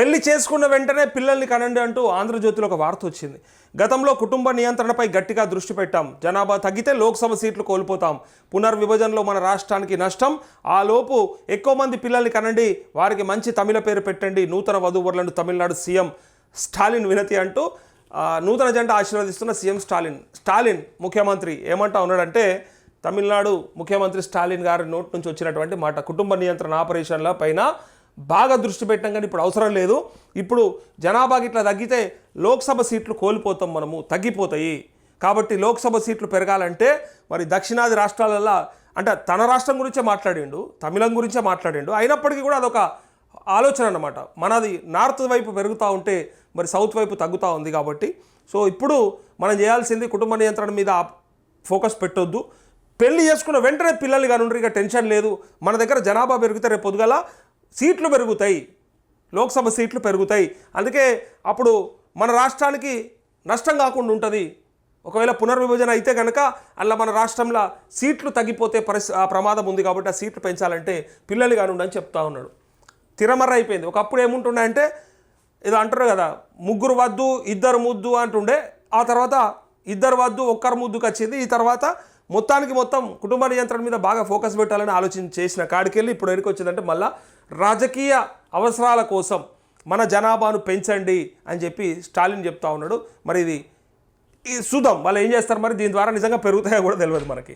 పెళ్ళి చేసుకున్న వెంటనే పిల్లల్ని కనండి అంటూ ఆంధ్రజ్యోతిలో ఒక వార్త వచ్చింది. గతంలో కుటుంబ నియంత్రణపై గట్టిగా దృష్టి పెట్టాం. జనాభా తగ్గితే లోక్సభ సీట్లు కోల్పోతాం. పునర్విభజనలో మన రాష్ట్రానికి నష్టం. ఆ లోపు ఎక్కువ మంది పిల్లల్ని కనండి. వారికి మంచి తమిళ పేరు పెట్టండి. నూతన వధూవరులను తమిళనాడు సీఎం స్టాలిన్ వినతి అంటూ నూతన జంట ఆశీర్వదిస్తున్న సీఎం స్టాలిన్. స్టాలిన్ ముఖ్యమంత్రి ఏమంటా ఉన్నాడంటే తమిళనాడు ముఖ్యమంత్రి స్టాలిన్ గారి నోటి నుంచి వచ్చినటువంటి మాట కుటుంబ నియంత్రణ ఆపరేషన్ల పైన బాగా దృష్టి పెట్టడం కానీ ఇప్పుడు అవసరం లేదు. ఇప్పుడు జనాభాకి ఇట్లా తగ్గితే లోక్సభ సీట్లు కోల్పోతాం మనము తగ్గిపోతాయి. కాబట్టి లోక్సభ సీట్లు పెరగాలంటే మరి దక్షిణాది రాష్ట్రాలలో అంటే తన రాష్ట్రం గురించే మాట్లాడిండు తమిళం గురించే మాట్లాడిండు. అయినప్పటికీ కూడా అదొక ఆలోచన అనమాట మనది నార్త్ వైపు పెరుగుతూ ఉంటే మరి సౌత్ వైపు తగ్గుతూ ఉంది కాబట్టి. సో ఇప్పుడు మనం చేయాల్సింది కుటుంబ నియంత్రణ మీద ఫోకస్ పెట్టొద్దు. పెళ్ళి చేసుకున్న వెంటనే పిల్లలు కానుండ్రు ఇక టెన్షన్ లేదు. మన దగ్గర జనాభా పెరిగితే రేపు పొద్దుగల సీట్లు పెరుగుతాయి. లోక్సభ సీట్లు పెరుగుతాయి. అందుకే అప్పుడు మన రాష్ట్రానికి నష్టం కాకుండా ఉంటుంది. ఒకవేళ పునర్విభజన అయితే కనుక అలా మన రాష్ట్రంలో సీట్లు తగ్గిపోతే పరిస్థితి ఆ ప్రమాదం ఉంది కాబట్టి ఆ సీట్లు పెంచాలంటే పిల్లలు కానుండి అని చెప్తా ఉన్నాడు. తిరమర్ర అయిపోయింది. ఒకప్పుడు ఏముంటుండే ఏదో అంటారు కదా ముగ్గురు వద్దు ఇద్దరు ముద్దు అంటుండే. ఆ తర్వాత ఇద్దరు వద్దు ఒక్కరు ముద్దుకు వచ్చింది. ఈ తర్వాత మొత్తానికి మొత్తం కుటుంబ నియంత్రణ మీద బాగా ఫోకస్ పెట్టాలని ఆలోచన చేసిన కాడికెళ్ళి ఇప్పుడు ఎక్కడికి వచ్చిందంటే మళ్ళా రాజకీయ అవసరాల కోసం మన జనాభాను పెంచండి అని చెప్పి స్టాలిన్ చెప్తా ఉన్నాడు. మరి ఇది ఈ చూద్దాం వాళ్ళు ఏం చేస్తారు మరి? దీని ద్వారా నిజంగా పెరుగుతాయో కూడా తెలియదు మనకి.